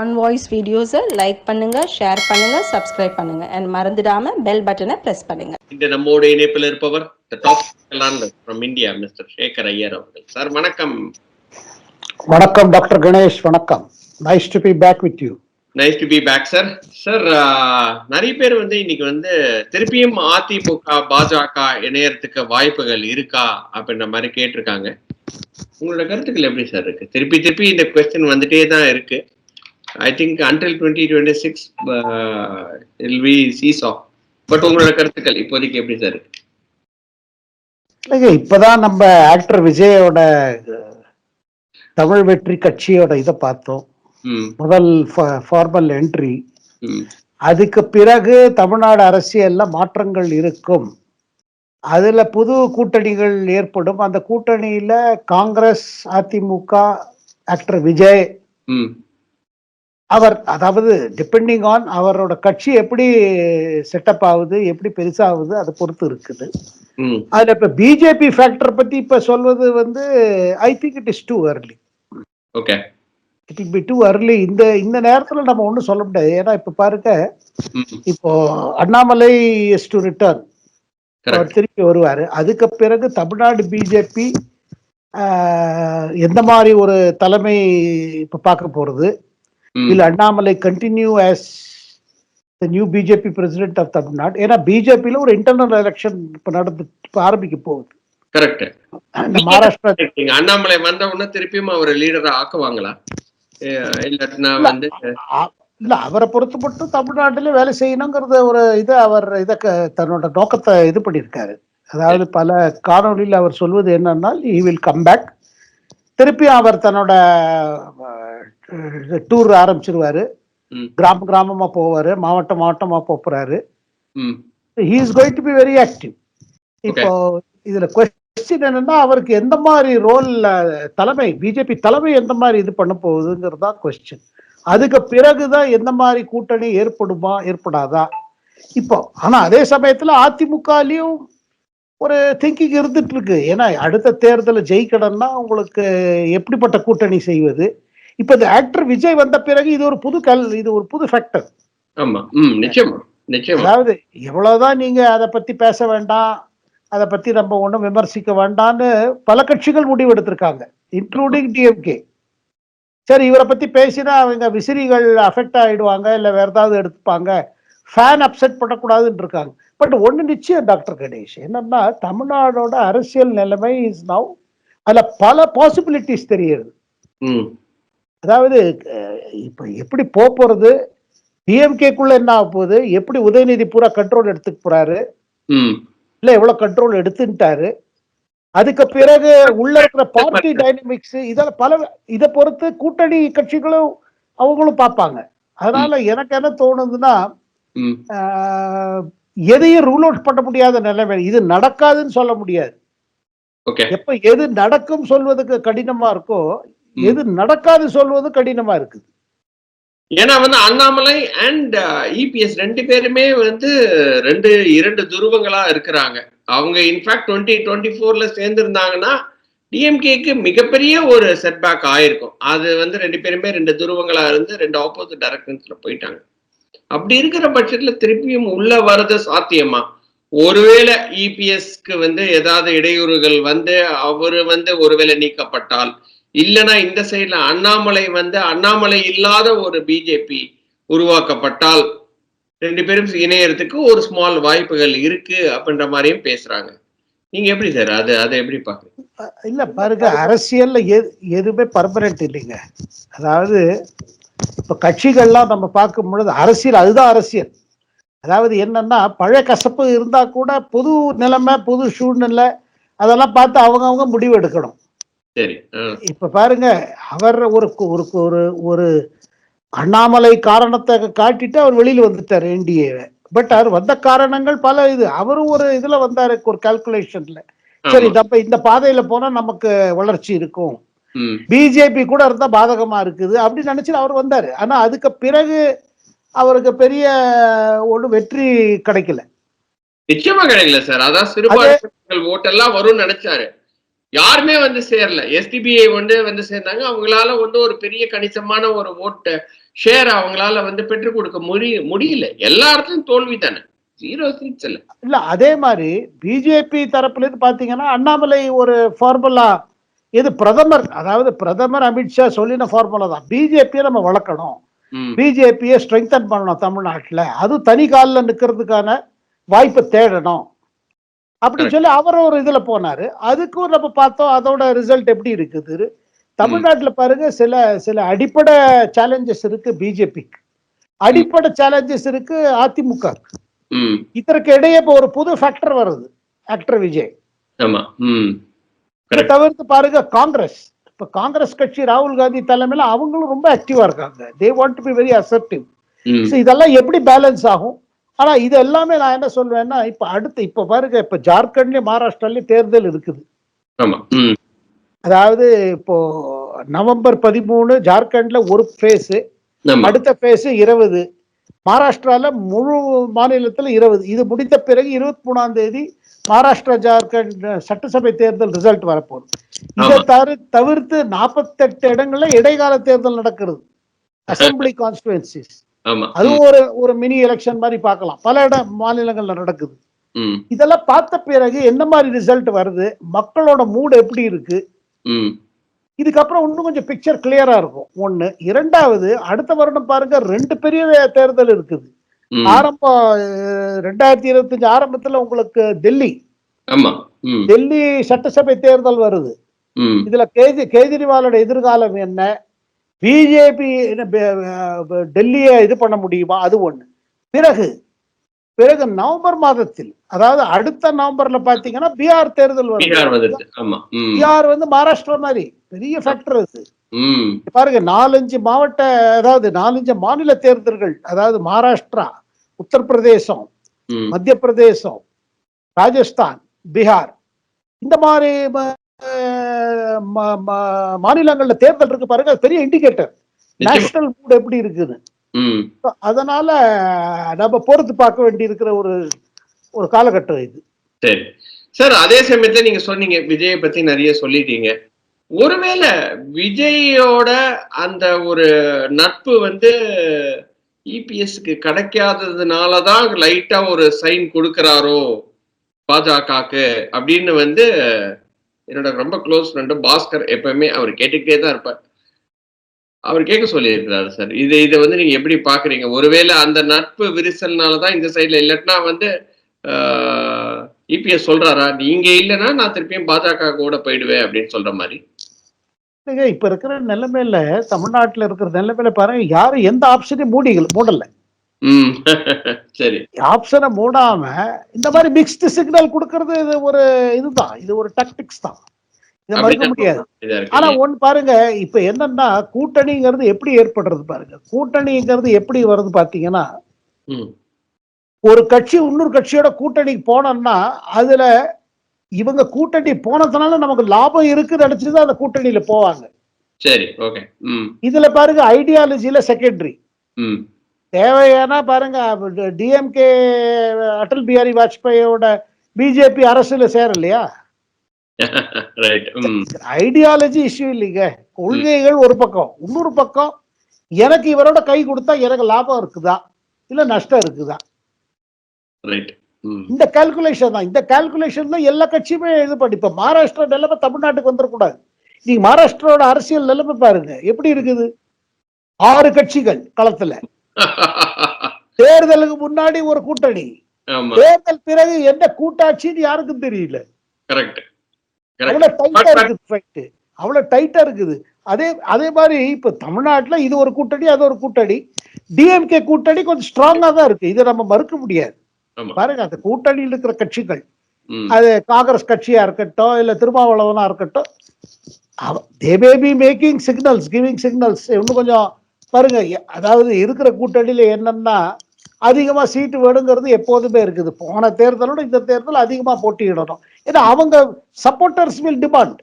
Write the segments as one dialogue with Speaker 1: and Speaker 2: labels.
Speaker 1: On voice வீடியோஸை like பண்ணுங்க share பண்ணுங்க சப்ஸ்கிரைப் பண்ணுங்க. அண்ட் மறந்துடாம பெல் பட்டனை பிரஸ் பண்ணுங்க.
Speaker 2: இந்த நம்மோட இணைப்பில் இருப்பவர் from India mister Sekar Iyer அவர்கள். சார் வணக்கம்.
Speaker 3: வணக்கம் டாக்டர் கணேஷ் வணக்கம். Nice to be back with you
Speaker 2: nice to be back sir sir நிறைய பேர் வந்து இன்னைக்கு வந்து திருப்பியும் அதிமுக பாஜக இணையறதுக்கு வாய்ப்புகள் இருக்கா அப்படின்ற மாதிரி கேட்டிருக்காங்க. உங்களோட கருத்துக்கள் எப்படி சார் இருக்கு? திருப்பி திருப்பி இந்த கொஸ்டின் வந்துட்டே தான் இருக்கு. I think until twenty twenty six will we sees off but உங்களோட கருத்துக்கள் இப்போதைக்கு எப்படி சார்
Speaker 3: இல்லைங்க இப்பதான் நம்ம ஆக்டர் விஜயோட தமிழ் வெற்றி கட்சியோட இதை பார்த்தோம். முதல் ஃபார்மல் என்ட்ரி அதுக்கு பிறகு தமிழ்நாடு அரசியல்ல மாற்றங்கள் இருக்கும். அதுல புது கூட்டணிகள் ஏற்படும். அந்த கூட்டணியில காங்கிரஸ் அதிமுக ஆக்டர் விஜய் அவர் அதாவது டிபெண்டிங் ஆன் அவரோட கட்சி எப்படி செட்டப் ஆகுது எப்படி பெருசாகுது அதை பொறுத்து இருக்குது. அதுல இப்ப பிஜேபி ஃபேக்டர் பத்தி இப்ப சொல்வது வந்து I think it is too early.
Speaker 2: Okay
Speaker 3: it'll be too early. இந்த இந்த நேரத்துல நம்ம ஒண்ணும் சொல்ல முடியாது. ஏன்னா இப்ப பாருங்க இப்போ அண்ணாமலை இஸ் டு ரிட்டர்ன் அவர் திருப்பி வருவாரு. அதுக்கு பிறகு தமிழ்நாடு பிஜேபி எந்த மாதிரி ஒரு தலைமை இப்ப பார்க்க போறது? இல்ல Annamalai continue as the new BJP president of Tamil Nadu ஏன்னா பிஜேபியில ஒரு இன்டர்னல் எலெக்ஷன் இப்ப நடந்து ஆரம்பிக்க போகுது.
Speaker 2: கரெக்ட்
Speaker 3: மகாராஷ்டிரா
Speaker 2: அண்ணாமலை வந்த உடனே திருப்பியும் அவர் லீடரா ஆக்குவாங்களா? இல்லாட்டினா வந்து
Speaker 3: இல்ல அவரை பொறுத்து மட்டும் தமிழ்நாட்டிலே வேலை செய்யணுங்கிறத ஒரு இதை அவர் இதை தன்னோட நோக்கத்தை இது பண்ணியிருக்காரு. அதாவது பல காணொளியில் அவர் சொல்வது என்னன்னா ஈ வில் கம் பேக் திருப்பி அவர் தன்னோட டூர் ஆரம்பிச்சிருவாரு. கிராம கிராமமா போவாரு. மாவட்டம் மாவட்டமா போறாரு.
Speaker 2: ம்,
Speaker 3: he is going to be very active இப்போ இதுல கொஸ்டின் என்னன்னா அவருக்கு எந்த மாதிரி ரோல் தலைமை பிஜேபி தலைமை எந்த மாதிரி இது பண்ண போகுதுங்கிறது தான் கொஸ்டின் அதுக்கு பிறகுதான் எந்த மாதிரி கூட்டணி ஏற்படுமா ஏற்படாதா? இப்போ ஆனா அதே சமயத்துல அதிமுகலயும் ஒரு திங்கிங் இருந்துட்டு இருக்கு. ஏன்னா அடுத்த தேர்தலை ஜெயிக்கணும்னா உங்களுக்கு எப்படிப்பட்ட கூட்டணி செய்வது? இப்ப இந்த ஆக்டர் விஜய் வந்த பிறகு இது ஒரு புது கல் இது ஒரு புது ஃபேக்டர்
Speaker 2: ஆமா நிச்சயமா
Speaker 3: அதாவது எவ்வளவுதான் நீங்க அதை பத்தி பேச வேண்டாம் அதை பத்தி நம்ம ஒண்ணும் விமர்சிக்க வேண்டாம்னு பல கட்சிகள் முடிவெடுத்திருக்காங்க இன்க்ளூடிங் டிஎம்கே சரி இவரை பத்தி பேசினா அவங்க விசிறிகள் அஃபெக்ட் ஆயிடுவாங்க இல்ல வேற ஏதாவது எடுத்துப்பாங்க ஃபேன் அப்செட் பண்ணக்கூடாதுன்னு இருக்காங்க. பட் ஒண்ணு நிச்சயம் டாக்டர் கணேஷ் என்னன்னா தமிழ்நாடோட அரசியல் நிலைமை இஸ் நவ் அதுல பல பாசிபிலிட்டிஸ் தெரியுது. அதாவது இப்ப எப்படி போறது? டிஎம்கேக்குள்ள என்ன ஆக போகுது? எப்படி உதயநிதி பூரா கண்ட்ரோல் எடுத்துக்க போறாரு? இல்ல எவ்வளவு கண்ட்ரோல் எடுத்துட்டாரு? அதுக்கு பிறகு உள்ள இருக்கிற பார்ட்டி டைனமிக்ஸ் இதெல்லாம் பல இதை பொறுத்து கூட்டணி கட்சிகளும் அவங்களும் பார்ப்பாங்க. அதனால எனக்கு என்ன தோணுதுன்னா எதையும் ரூல் அவுட் பண்ண முடியாத நிலைமை இது நடக்காதுன்னு சொல்ல முடியாது. எப்ப எது நடக்கும் சொல்வதுக்கு கடினமா இருக்கோ. எது நடக்காது சொல்வது கடினமா இருக்குது.
Speaker 2: ஏன்னா வந்து அண்ணாமலை அண்ட் இபிஎஸ் ரெண்டு பேருமே வந்து ரெண்டு இரண்டு துருவங்களா இருக்கிறாங்க. அவங்க இன்ஃபேக்ட் டுவெண்ட்டி டுவெண்ட்டி ஃபோர்ல சேர்ந்திருந்தாங்கன்னா டிஎம்கேக்கு மிகப்பெரிய ஒரு செட்பேக் ஆயிருக்கும். அது வந்து ரெண்டு பேருமே ரெண்டு துருவங்களா இருந்து ரெண்டு ஆப்போசிட் டைரக்ஷன்ஸ்ல போயிட்டாங்க. அப்படி இருக்கிற பட்சத்துல திருப்பியும் உள்ள வர்றது சாத்தியமா? ஒருவேளை இபிஎஸ்க்கு வந்து ஏதாவது இடையூறுகள் வந்து அவரு வந்து ஒருவேளை நீக்கப்பட்டால் இல்லைன்னா இந்த சைடுல அண்ணாமலை வந்து அண்ணாமலை இல்லாத ஒரு பிஜேபி உருவாக்கப்பட்டால் ரெண்டு பேரும் இணையறதுக்கு ஒரு ஸ்மால் வாய்ப்புகள் இருக்கு அப்படின்ற மாதிரியும் பேசுறாங்க. நீங்க எப்படி சார் அது அதை எப்படி பாக்குறீங்க?
Speaker 3: இல்ல பாருங்க அரசியல்ல எது எதுவுமே பர்மனன்ட் இல்லைங்க. அதாவது இப்ப கட்சிகள்லாம் நம்ம பார்க்கும் பொழுது அரசியல் அதுதான் அரசியல். அதாவது என்னன்னா பழைய கசப்பு இருந்தா கூட புது நிலைமை புது சூழ்நிலை அதெல்லாம் பார்த்து அவங்கவுங்க முடிவு எடுக்கணும்.
Speaker 2: சரி
Speaker 3: இப்ப பாருங்க அவர் ஒரு ஒரு ஒரு ஒரு அண்ணாமலை காரணத்தை காட்டிட்டு அவர் வெளியில வந்துட்டார் என்டிஏ பட் அவர் வந்த காரணங்கள் பல இது. அவரும் ஒரு இதுல வந்தாரு ஒரு கால்குலேஷன்ல சரி. நம்ம இந்த பாதையில போனா நமக்கு வளர்ச்சி இருக்கும். பிஜேபி கூட இருந்தா பாதகமா இருக்குது அப்படின்னு நினைச்சு அவர் வந்தாரு. ஆனா அதுக்கு பிறகு அவருக்கு பெரிய ஒண்ணு வெற்றி கிடைக்கல.
Speaker 2: நிச்சயமா கிடைக்கல சார். அதான் ஓட்டெல்லாம் வரும்னு நினைச்சாரு. யாருமே வந்து சேரல. எஸ்டிபிஐ வந்து வந்து சேர்ந்தாங்க. அவங்களால வந்து ஒரு பெரிய கணிசமான ஒரு ஓட்டை ஷேர் அவங்களால வந்து பெற்றுக் கொடுக்க முடி முடியல. எல்லா இடத்துலயும் தோல்வி தானே ஜீரோ சீட்ஸ் இல்ல.
Speaker 3: இல்ல அதே மாதிரி பிஜேபி தரப்புல இருந்து பாத்தீங்கன்னா அண்ணாமலை ஒரு ஃபார்முலா இது பிரதமர் அதாவது பிரதமர் அமித்ஷா சொல்லின ஃபார்முலா தான். பிஜேபியை நம்ம வளர்க்கணும். பிஜேபியை ஸ்ட்ரெங்தன் பண்ணணும் தமிழ்நாட்டுல. அது தனி காலில் நிக்கிறதுக்கான வாய்ப்பை தேடணும். அப்படின்னு சொல்லி அவர் ஒரு இதுல போனாரு. அதுக்கும் நம்ம பார்த்தோம் அதோட ரிசல்ட் எப்படி இருக்குது? தமிழ்நாட்டுல பாருங்க சில சில அடிப்படை சேலஞ்சஸ் இருக்கு பிஜேபிக்கு அடிப்படை சேலஞ்சஸ் இருக்கு அதிமுக இதற்கு இடையே இப்போ ஒரு புது ஃபேக்டர் வருது ஆக்டர் விஜய். தவிர்த்து பாருங்க காங்கிரஸ். இப்ப காங்கிரஸ் கட்சி ராகுல் காந்தி தலைமையில அவங்களும் ரொம்ப ஆக்டிவா இருக்காங்க. They want to be very assertive இதெல்லாம் எப்படி பேலன்ஸ் ஆகும்? ஆனா இது எல்லாமே நான் என்ன சொல்வேன்னா இப்ப அடுத்து இப்ப பாருங்க இப்ப ஜார்க்கண்ட்லயும் மகாராஷ்டிராலயும் தேர்தல் இருக்குது. அதாவது இப்போ நவம்பர் பதிமூணு ஜார்க்கண்ட்ல ஒரு ஃபேஸ் அடுத்த ஃபேஸ் இருபது. மகாராஷ்டிரால முழு மாநிலத்துல இருபது. இது முடிந்த பிறகு இருபத்தி மூணாம் தேதி மகாராஷ்டிரா ஜார்க்கண்ட் சட்டசபை தேர்தல் ரிசல்ட் வரப்போகுது. இதை. தவிர தவிர்த்து நாற்பத்தெட்டு இடங்கள்ல இடைக்கால தேர்தல் நடக்கிறது. அசம்பிளி கான்ஸ்டுவன்சிஸ் அதுவும் ஒரு ஒரு மினி எலெக்ஷன் மாதிரி பார்க்கலாம். பல இடம் மாநிலங்கள்ல நடக்குது. இதெல்லாம் பார்த்த பிறகு என்ன மாதிரி ரிசல்ட் வருது? மக்களோட மூடு எப்படி இருக்கு? இதுக்கப்புறம் இன்னும் கொஞ்சம் பிக்சர் கிளியரா இருக்கும். ஒண்ணு. இரண்டாவது அடுத்த வருடம் பாருங்க ரெண்டு பெரிய தேர்தல் இருக்குது. ஆரம்பம் அஹ், ரெண்டாயிரத்தி இருபத்தஞ்சு ஆரம்பத்துல உங்களுக்கு டெல்லி. டெல்லி சட்டசபை தேர்தல் வருது. இதுல கேஜி கேஜ்ரிவாலோட எதிர்காலம் என்ன? பிஜேபி டெல்லியை இது பண்ண முடியுமா? அது ஒண்ணு. பிறகு பிறகு நவம்பர் மாதத்தில் அதாவது அடுத்த நவம்பர்ல பாத்தீங்கன்னா பீகார் தேர்தல் வருது பீகார் வந்து மகாராஷ்டிரா மாதிரி பெரிய ஃபேக்டர் அது. பாருங்க நாலஞ்சு மாவட்ட அதாவது நாலஞ்சு மாநில தேர்தல்கள் அதாவது மகாராஷ்டிரா உத்தரப்பிரதேசம் மத்திய பிரதேசம் ராஜஸ்தான் பீகார் இந்த மாதிரி மாநிலங்கள்ல தேர்தல் இருக்கு பாருங்க பெரிய இண்டிகேட்டர். நேஷனல் மூட் எப்படி இருக்குது அதனால நம்ம பொறுத்து பார்க்க வேண்டி இருக்கிற ஒரு ஒரு காலகட்டம் இது.
Speaker 2: சரி. சார் அதே சமயத்துல நீங்க சொன்னீங்க விஜயை பத்தி நிறைய சொல்லிட்டீங்க. ஒருவேளை விஜயோட அந்த ஒரு நட்பு வந்து இபிஎஸ்க்கு கிடைக்காததுனாலதான் லைட்டா ஒரு சைன் கொடுக்கறாரோ பாஜகக்கு அப்படின்னு வந்து என்னோட ரொம்ப க்ளோஸ் ஃப்ரெண்டு பாஸ்கர் எப்பவுமே அவர் கேட்டுக்கிட்டே தான் இருப்பார். அவர் கேட்க சொல்லியிருக்கிறாரு சார். இது இதை வந்து நீங்க எப்படி பாக்குறீங்க ஒருவேளை அந்த நட்பு விரிசல்னால தான் இந்த சைட்ல இல்லட்டினா வந்து இபிஎஸ் சொல்றாரா? நீங்க இல்லைன்னா நான் திருப்பியும் பாஜக கூட போயிடுவேன் அப்படின்னு சொல்ற மாதிரி.
Speaker 3: இப்ப இருக்கிற நிலைமையில தமிழ்நாட்டுல இருக்கிற நிலைமையில பாருங்க யாரும் எந்த ஆப்ஷனையும் மூடிகள் மூடல.
Speaker 2: சரி.
Speaker 3: ஆப்ஷனை மூடாம இந்த மாதிரி மிக்ஸ்டு சிக்னல் கொடுக்கறது இது ஒரு இதுதான். இது ஒரு டாக்டிக்ஸ் தான். இதை மறுக்க முடியாது. ஆனா ஒண்ணு பாருங்க இப்ப என்னன்னா கூட்டணிங்கிறது எப்படி ஏற்படுறது பாருங்க. கூட்டணிங்கிறது எப்படி வருது பாத்தீங்கன்னா ஒரு கட்சி இன்னொரு கட்சியோட கூட்டணிக்கு போனோம்னா அதுல இவங்க கூட்டணி போனதுனால நமக்கு லாபம் இருக்குன்னு நினைச்சுதான் அந்த கூட்டணியில போவாங்க.
Speaker 2: சரி ஓகே
Speaker 3: இதுல பாருங்க ஐடியாலஜில செகண்டரி தேவையானா பாருங்க டிஎம்கே அடல் பிஹாரி வாஜ்பாயோட பிஜேபி அரசுல சேர இல்லையா
Speaker 2: ரைட் ம்.
Speaker 3: ஐடியாலஜி இஷ்யூ இல்லைங்க. கொள்கைகள் ஒரு பக்கம். இன்னொரு பக்கம் எனக்கு இவரோட கை கொடுத்தா எனக்கு லாபம் இருக்குதா? இல்ல நஷ்டம் இருக்குதா? இந்த கால்குலேஷன் தான். இந்த கால்குலேஷன் தான் எல்லா கட்சியுமே இது பண்ணி. இப்ப மகாராஷ்டிரா நிலைமை தமிழ்நாட்டுக்கு வந்துடக்கூடாது நீங்க மகாராஷ்டிராவோட அரசியல் நிலைமை பாருங்க. எப்படி இருக்குது? ஆறு கட்சிகள் களத்துல. தேர்தலுக்கு முன்னாடி ஒரு கூட்டணி. தேர்தல் பிறகு என்ன கூட்டாட்சின்னு யாருக்கும் தெரியல. அவ்வளவு டைட்டா இருக்குது அதே அதே மாதிரி இப்ப தமிழ்நாட்டுல இது ஒரு கூட்டணி அது ஒரு கூட்டணி. டிஎம்கே கூட்டணி கொஞ்சம் ஸ்ட்ராங்கா தான் இருக்கு. இதை நம்ம மறுக்க முடியாது. பாருங்க அந்த கூட்டணியில் இருக்கிற கட்சிகள். அது காங்கிரஸ் கட்சியா இருக்கட்டும் இல்ல திருமாவளவனா இருக்கட்டும் they be making signals giving signals இன்னும் கொஞ்சம் பாருங்க அதாவது இருக்கிற கூட்டணியில என்னன்னா அதிகமா சீட்டு வேணுங்கிறது எப்போதுமே இருக்குது. போன தேர்தலோட இந்த தேர்தல் அதிகமா போட்டியிடணும். ஏன்னா அவங்க சப்போர்ட்டர்ஸ் வில் டிமாண்ட்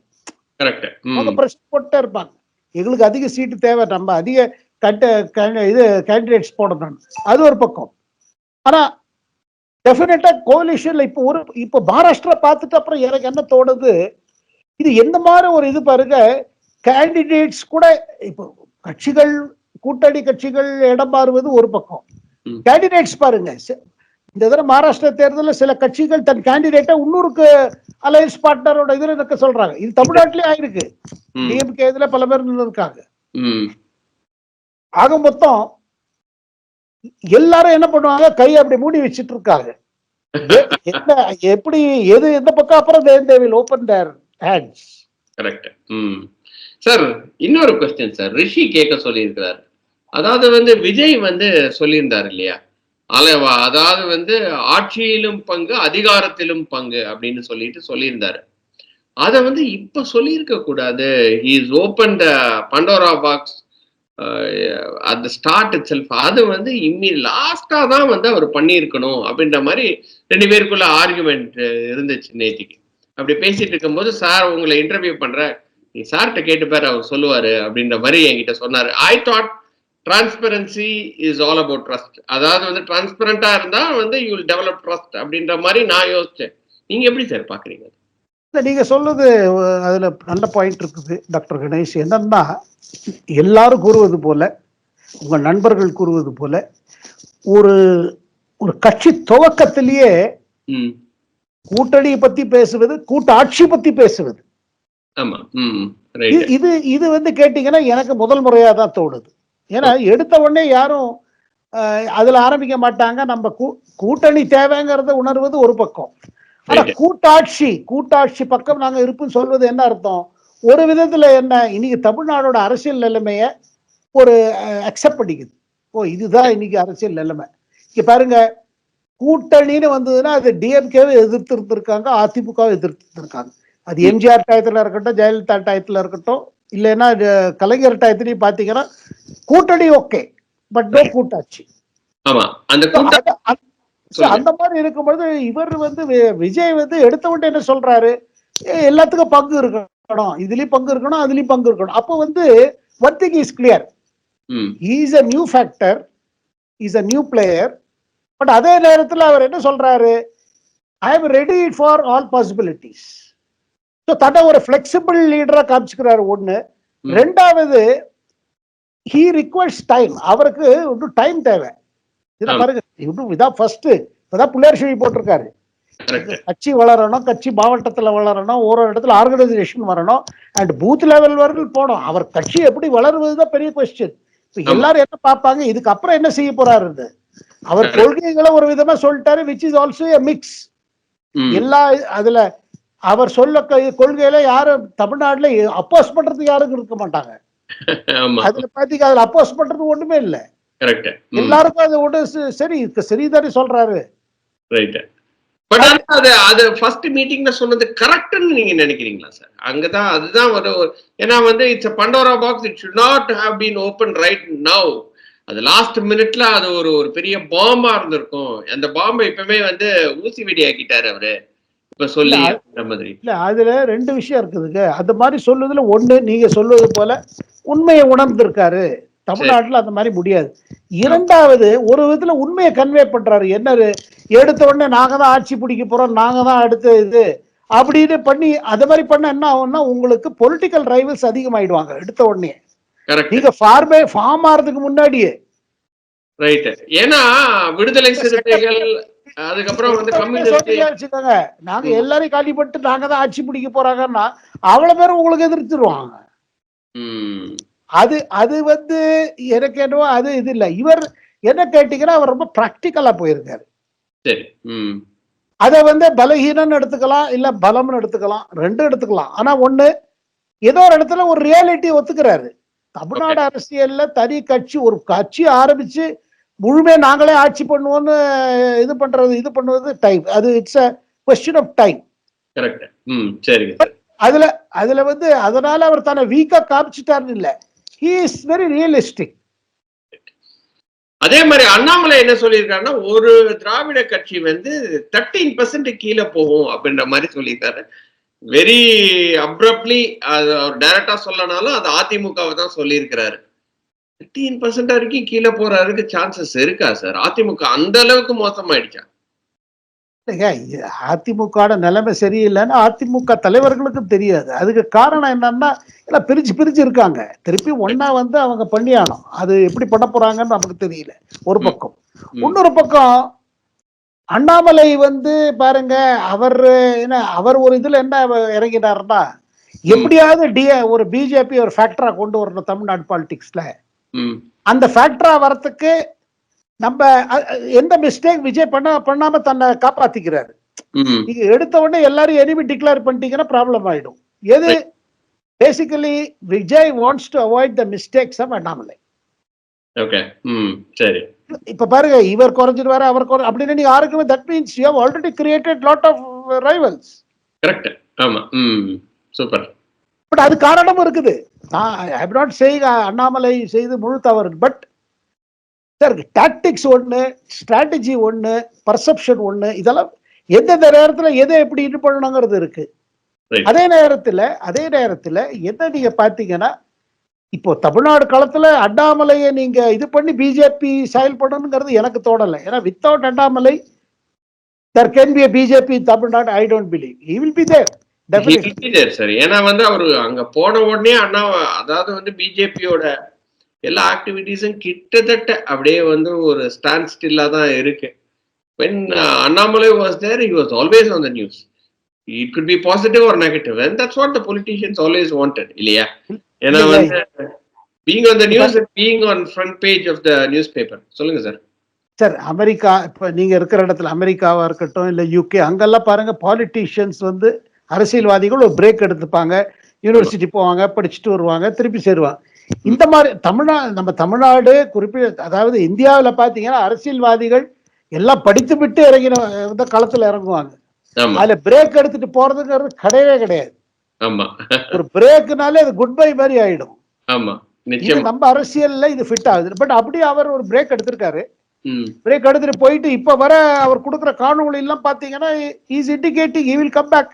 Speaker 3: அவங்க பிரஷர் போட்டே இருப்பாங்க. எங்களுக்கு அதிக சீட்டு தேவை நம்ம அதிக கட்ட கண்ட- இது கேண்டிடேட்ஸ் போடணும். அது ஒரு பக்கம். ஆனா டெஃபினட்டா கோலிஷன்ல இப்போ ஒரு இப்போ மகாராஷ்டிரா பார்த்துட்டு அப்புறம் எனக்கு என்ன தோணுது? இது எந்த மாதிரி ஒரு இது பாருங்க கேண்டிடேட்ஸ் கூட இப்போ கட்சிகள் கூட்டணி கட்சிகள் இடம் மாறுவது ஒரு பக்கம். கேண்டிடேட்ஸ் பாருங்க. இந்த தடவை மகாராஷ்டிரா தேர்தலில் சில கட்சிகள் தன் கேண்டிடேட்டை உள்ளூருக்கு அலையன்ஸ் பார்ட்னரோட இதுல நிற்க சொல்றாங்க. இது தமிழ்நாட்டிலே ஆயிருக்கு. டிஎம்கே இதுல பல பேர் இருக்காங்க. ஆக மொத்தம் எல்லாரும் என்ன பண்ணுவாங்க? கையை அப்படி மூடி வச்சிட்டு இருக்காங்க. என்ன எப்படி எது எந்த பக்கம்? அப்புறம் they will open their hands
Speaker 2: correct sir இன்னொரு கொஸ்டின் சார் ரிஷி கேட்க சொல்லியிருக்கிறார். அதாவது வந்து விஜய் வந்து சொல்லியிருந்தார் இல்லையா? அலைவா அதாவது வந்து ஆட்சியிலும் பங்கு அதிகாரத்திலும் பங்கு அப்படின்னு சொல்லிட்டு சொல்லியிருந்தாரு. அதை வந்து இப்ப சொல்லியிருக்க கூடாது. Is open the Pandora box அந்த ஸ்டார்ட் இட் செல்ஃப் அது வந்து இம்மி லாஸ்டா தான் வந்து அவர் பண்ணியிருக்கணும் அப்படின்ற மாதிரி ரெண்டு பேருக்குள்ள ஆர்குமெண்ட் இருந்துச்சு நேத்திக்கு. அப்படி பேசிட்டு இருக்கும்போது சார் உங்களை இன்டர்வியூ பண்ற நீ சார்கிட்ட கேட்டு அவர் சொல்லுவாரு அப்படின்ற மாதிரி என்கிட்ட சொன்னாரு. I thought transparency is all about trust அதாவது வந்து டிரான்ஸ்பரண்டா இருந்தா வந்து யூ வில் டெவலப் ட்ரஸ்ட் அப்படின்ற மாதிரி நான் யோசிச்சேன். நீங்க எப்படி சார் பாக்குறீங்க?
Speaker 3: நீங்க சொல்றது அதுல நல்ல பாயிண்ட் இருக்குது டாக்டர் கணேஷ். என்னன்னா எல்லாரும் கூறுவது போல உங்க நண்பர்கள் கூறுவது போல ஒரு ஒரு கட்சி துவக்கத்திலேயே கூட்டணியை பத்தி பேசுவது கூட்டாட்சி பத்தி பேசுவது. இது இது வந்து கேட்டீங்கன்னா எனக்கு முதல் முறையா தான் தோணுது. ஏன்னா எடுத்த உடனே யாரும் அதுல ஆரம்பிக்க மாட்டாங்க. நம்ம கூட்டணி தேவைங்கிறத உணர்வது ஒரு பக்கம். ஆனா. கூட்டாட்சி கூட்டாட்சி பக்கம் நாங்க இருப்புன்னு சொல்வது என்ன அர்த்தம்? ஒரு விதத்துல என்ன இன்னைக்கு தமிழ்நாடோட அரசியல் நிலைமைய ஒரு அக்செப்ட் பண்ணிக்குது. ஓ இதுதான் இன்னைக்கு அரசியல் நிலைமை. இங்க பாருங்க கூட்டணின்னு வந்ததுன்னா அது டிஎம்கேவை எதிர்த்து இருந்திருக்காங்க அதிமுகவை எதிர்த்து இருந்திருக்காங்க அது எம்ஜிஆர் டயத்துல இருக்கட்டும் ஜெயலலிதா டயத்துல இருக்கட்டும் இல்லைன்னா கலைஞர் டயத்துலயும் பாத்தீங்கன்னா கூட்டணி ஓகே பட் நோ கூட்டாட்சி.
Speaker 2: அந்த
Speaker 3: மாதிரி இருக்கும்பொழுது இவர் வந்து விஜய் வந்து எடுத்த உடனே என்ன சொல்றாரு? "ஏ, எல்லாத்துக்கும் பங்கு இருக்கணும். இதுலயும் பங்கு இருக்கணும் அதுலயும் பங்கு இருக்கணும். அப்போ வந்து one thing is clear is a new factor is a new player but அதே நேரத்தில் அவர் என்ன சொல்றாரு? I am ready for all possibilities so தன்னை ஒரு ஃபிளெக்சிபிள் லீடரா காமிச்சுக்கிறாரு
Speaker 2: ம்.
Speaker 3: ரெண்டாவது ஹீ ரிக்வயர்ஸ் டைம் அவருக்கு இன்னும் டைம் தேவை. இதை. பாருங்க. இன்னும் இதான் ஃபர்ஸ்ட் இப்பதான் பிள்ளையார் சொல்லி போட்டிருக்காரு. கட்சி வளரணும் கட்சி மாவட்டத்துல வளரணும் ஒரு இடத்துல ஆர்கனைசேஷன் வரணும் அண்ட் பூத் லெவல் வரைக்கும் போகணும். அவர் கட்சி எப்படி வளருவது தான் பெரிய கொஸ்டின். எல்லாரும் என்ன பார்ப்பாங்க? இதுக்கு அப்புறம் என்ன செய்ய போறாரு அவர். கொள்கைகளை ஒரு விதமா சொல்லிட்டாரு which is also a mix எல்லா அதுல அவர் சொல்ல கொள்கையில யாரும் தமிழ்நாட்டுல அப்போஸ் பண்றதுக்கு யாரும் இருக்க மாட்டாங்க. அதுல பாத்தீங்க அதுல அப்போஸ் பண்றது ஒண்ணுமே இல்ல.
Speaker 2: கரெக்ட்
Speaker 3: எல்லாருக்கும் அது ஒண்ணு சரி சரிதானே சொல்றாரு.
Speaker 2: ரைட் பட் ஆனா அது அது ஃபர்ஸ்ட் மீட்டிங்ல சொன்னது கரெக்ட்னு நீங்க நினைக்கிறீங்களா சார் அங்கதான் அதுதான் ஒரு ஏன்னா வந்து it's Pandora box it should not have been open right now அது லாஸ்ட் மினிட்ல அது ஒரு ஒரு பெரிய பாம்பா இருந்திருக்கும். அந்த பாம்பை இப்பவுமே வந்து ஊசி வெடி ஆக்கிட்டாரு அவரு.
Speaker 3: இல்ல, அதுல ரெண்டு விஷயம் இருக்குதுங்க. அந்த மாதிரி சொல்லுதுல ஒண்ணு நீங்க சொல்வது போல உண்மையை உணர்ந்திருக்காரு. தமிழ்நாட்டுல அந்த மாதிரி முடியாது. இரண்டாவது ஒரு விதத்துல உண்மையை கன்வே பண்றாரு. என்னது? எடுத்த உடனே நாங்க தான் ஆட்சி பிடிக்க போறோம் நாங்க தான் அடுத்து இது அப்படின்னு பண்ணி அது மாதிரி பண்ண என்ன ஆகும்னா உங்களுக்கு பொலிட்டிக்கல் ரைவல்ஸ் அதிகமாயிடுவாங்க எடுத்த உடனே. நீங்க ஃபார்மே ஃபார்ம் ஆறதுக்கு முன்னாடியே.
Speaker 2: ரைட் ஏன்னா விடுதலை சிறுத்தைகள் அதுக்கப்புறம் வந்து
Speaker 3: வச்சுக்கோங்க. நாங்க எல்லாரையும் காலி பண்ணிட்டு நாங்க தான் ஆட்சி பிடிக்க போறாங்கன்னா அவ்வளவு பேரும் உங்களுக்கு எதிர்த்துருவாங்க. அது அது வந்து எனக்கு என்னவோ அது இது இல்ல. இவர் என்ன கேட்டீங்கன்னா அவர் ரொம்ப பிராக்டிக்கலா போயிருக்காரு. அதை வந்து பலகீனம்னு எடுத்துக்கலாம் இல்ல பலம்னு எடுத்துக்கலாம் ரெண்டும் எடுத்துக்கலாம். ஆனா ஒண்ணு ஏதோ ஒரு இடத்துல ஒரு ரியாலிட்டி ஒத்துக்கிறாரு. தமிழ்நாடு அரசியல்ல தனி கட்சி ஒரு கட்சி ஆரம்பிச்சு முழுமையா நாங்களே ஆட்சி பண்ணுவோம்னு இது பண்றது இது பண்ணுவது டைம் அது it's a question of time
Speaker 2: correct ம் சரிங்க சார்
Speaker 3: அதுல அதுல வந்து அதனால அவர் தன்னை வீக்கா காமிச்சிட்டாருன்னு இல்ல. ஹி இஸ் வெரி ரியலிஸ்டிக்
Speaker 2: அதே மாதிரி அண்ணாமலை என்ன சொல்லியிருக்காருன்னா ஒரு திராவிட கட்சி வந்து தேர்ட்டீன் பர்சன்ட் கீழே போகும் அப்படின்ற மாதிரி சொல்லியிருக்காரு. வெரி அப்ரப்ட்லி அது அவர் டைரக்டா சொல்லனாலும் அது அதிமுகவை தான் சொல்லியிருக்கிறாரு. தேர்ட்டீன் பர்சன்ட் வரைக்கும் கீழே போறதுக்கு சான்சஸ் இருக்கா சார் அதிமுக அந்த அளவுக்கு மோசமாயிடுச்சா?
Speaker 3: இல்லைங்க அதிமுக நிலைமை சரியில்லைன்னு அதிமுக தலைவர்களுக்கும் தெரியாது. அதுக்கு காரணம் என்னன்னா எல்லாம் பிரிச்சு பிரிச்சு இருக்காங்க. திருப்பி ஒண்ணா வந்து அவங்க பண்ணியானோம் அது எப்படி பண்ண போறாங்கன்னு நமக்கு தெரியல. ஒரு. பக்கம். இன்னொரு பக்கம் அண்ணாமலை வந்து பாருங்க அவர் என்ன அவர் ஒரு இதுல என்ன இறங்கினாருன்னா எப்படியாவது டி ஒரு பிஜேபி ஒரு ஃபேக்டரா கொண்டு வரணும் தமிழ்நாடு பாலிடிக்ஸ்ல அந்த ஃபேக்டரா வரத்துக்கு நம்ம எந்த மிஸ்டேக் விஜய் பண்ண பண்ணாம தன்னை காப்பாத்திக்கிறாரு. நீங்க எடுத்த உடனே எல்லாரும் எனிமி டிக்ளேர் பண்ணிட்டீங்கன்னா ப்ராப்ளம் ஆயிடும். எது? Basically Vijay wants to avoid the mistakes of Annamalai
Speaker 2: okay சரி.
Speaker 3: இப்ப பாருங்க இவர் குறைஞ்சிருவாரு அவர் குறை அப்படின்னு நீங்க யாருக்குமே that means you have already created lot of rivals
Speaker 2: correct ஆமா. சூப்பர்.
Speaker 3: பட் அது காரணமும் இருக்குது. நான் ஐ நாட் சேயிங் அண்ணாமலை செய்து முழு தவறு பட் சார் டாக்டிக்ஸ் ஒன்று ஸ்ட்ராட்டஜி ஒன்று பர்செப்ஷன் ஒன்று இதெல்லாம் எந்தெந்த நேரத்துல எதை எப்படி இது பண்ணணுங்கிறது இருக்கு. அதே நேரத்துல அதே நேரத்துல என்ன நீங்க பாத்தீங்கன்னா இப்போ தமிழ்நாடு களத்துல அண்ணாமலையை நீங்க இது பண்ணி பிஜேபி செயல்படணுங்கிறது எனக்கு தோணலை. ஏன்னா without Annamalai there can be BJP Tamil Nadu I don't believe will be there. definitely
Speaker 2: சரி ஏன்னா வந்து அவரு அங்க போன உடனே அண்ணா அதாவது வந்து பிஜேபியோட எல்லா ஆக்டிவிட்டீஸும் கிட்டத்தட்ட அப்படியே வந்து ஒரு ஸ்டாண்ட் ஸ்டில்லா தான் இருக்கு. Uh, Annamalai was there he was always on the news. It could be positive or negative and that's what the politicians always wanted இல்லையா? ஏன்னா வந்து being on the news and being on front page of the newspaper. சொல்லுங்க sir
Speaker 3: sir America இப்ப நீங்க இருக்கிற இடத்துல அமெரிக்காவா இருக்கட்டும் இல்ல யூகே அங்கெல்லாம் பாருங்க பாலிட்டிஷியன்ஸ் வந்து அரசியல்வாதிகள் ஒரு பிரேக் எடுத்துப்பாங்க யூனிவர்சிட்டி போவாங்க படிச்சுட்டு வருவாங்க திருப்பி சேருவாங்க. இந்த மாதிரி தமிழ்நாடு நம்ம தமிழ்நாடு குறிப்பிட்ட அதாவது இந்தியாவுல பாத்தீங்கன்னா அரசியல்வாதிகள் எல்லாம் படித்து விட்டு இறங்கின இந்த களத்துல இறங்குவாங்க. அதுல பிரேக் எடுத்துட்டு போறதுங்கிறது கிடையவே கிடையாது.
Speaker 2: ஆமா.
Speaker 3: ஒரு பிரேக்னாலே அது குட் பை மாதிரி ஆயிடும். நம்ம அரசியல்ல இது ஃபிட் ஆகுது. பட் அப்படியே அவர் ஒரு பிரேக் எடுத்திருக்காரு. பிரேக் எடுத்துட்டு போயிட்டு இப்ப வர அவர் கொடுக்குற காணொளி எல்லாம் பாத்தீங்கன்னா is indicating he will come back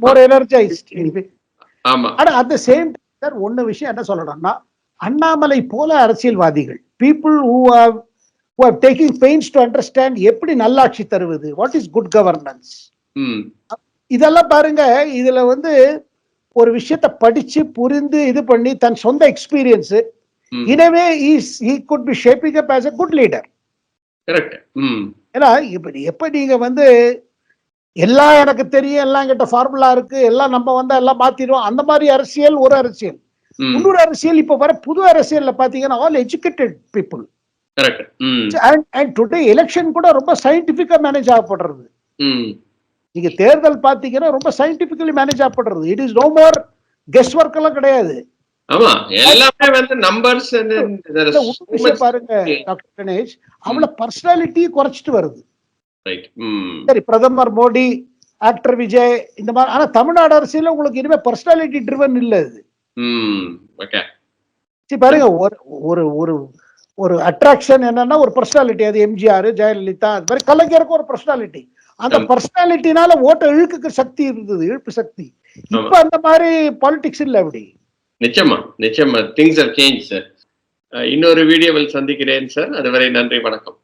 Speaker 3: more energized. He'll be-
Speaker 2: ஆமா.
Speaker 3: ஆனா அட் த சேம் சார் ஒண்ணு விஷயம் என்ன சொல்லணும்னா அண்ணாமலை போல அரசியல்வாதிகள் people who have who have taking pains to understand எப்படி நல்லாட்சி தருவது வாட் இஸ் குட் கவர்னன்ஸ் இதெல்லாம் பாருங்க இதுல வந்து ஒரு விஷயத்தை படிச்சு புரிந்து இது பண்ணி தன் சொந்த experience
Speaker 2: hmm
Speaker 3: இனவே is he could be shaping up as a good leader.
Speaker 2: Correct hmm
Speaker 3: ஏன்னா இப்ப எப்ப நீங்க வந்து எல்லாம் எனக்கு தெரியும் எல்லாம் கிட்ட ஃபார்முலா இருக்கு எல்லாம் நம்ம வந்தா எல்லாம் மாத்திடுவோம் அந்த மாதிரி அரசியல் ஒரு அரசியல்.
Speaker 2: ம்
Speaker 3: இன்னொரு அரசியல் இப்ப வர புது அரசியல்ல பாத்தீங்கன்னா all educated people and today election கூட ரொம்ப சயின்டிபிக்கா மேனேஜ் ஆகப்படுறது. நீங்க தேர்தல் பாத்தீங்கன்னா ரொம்ப scientifically manage ஆகப்படுறது. It is no more guess work எல்லாம் கிடையாது.
Speaker 2: ஆமா எல்லாமே வந்து நம்பர்ஸ்
Speaker 3: பாருங்க டாக்டர் கணேஷ். அவள பர்சனாலிட்டி குறைச்சிட்டு வருது. சரி பிரதமர் மோடி ஆக்டர் விஜய் இந்த மாதிரி ஆனா தமிழ்நாடு அரசியல உங்களுக்கு இனிமே பர்சனாலிட்டி ட்ரிவன் இல்ல இது. சரி பாருங்க ஒரு ஒரு ஒரு ஒரு அட்ராக்ஷன் என்னன்னா ஒரு பர்சனாலிட்டி அது எம்ஜிஆர் ஜெயலலிதா அது மாதிரி கலைஞருக்கு ஒரு பர்சனாலிட்டி அந்த. பர்சனாலிட்டினால ஓட்ட இழுக்குக்கு சக்தி இருந்தது இழுப்பு சக்தி. இப்ப அந்த மாதிரி பாலிடிக்ஸ் இல்ல அப்படி.
Speaker 2: நிச்சயமா நிச்சயமா. திங்ஸ் ஆர் சேஞ்ச் சார் இன்னொரு வீடியோவில் சந்திக்கிறேன் சார் அதுவரை நன்றி வணக்கம்.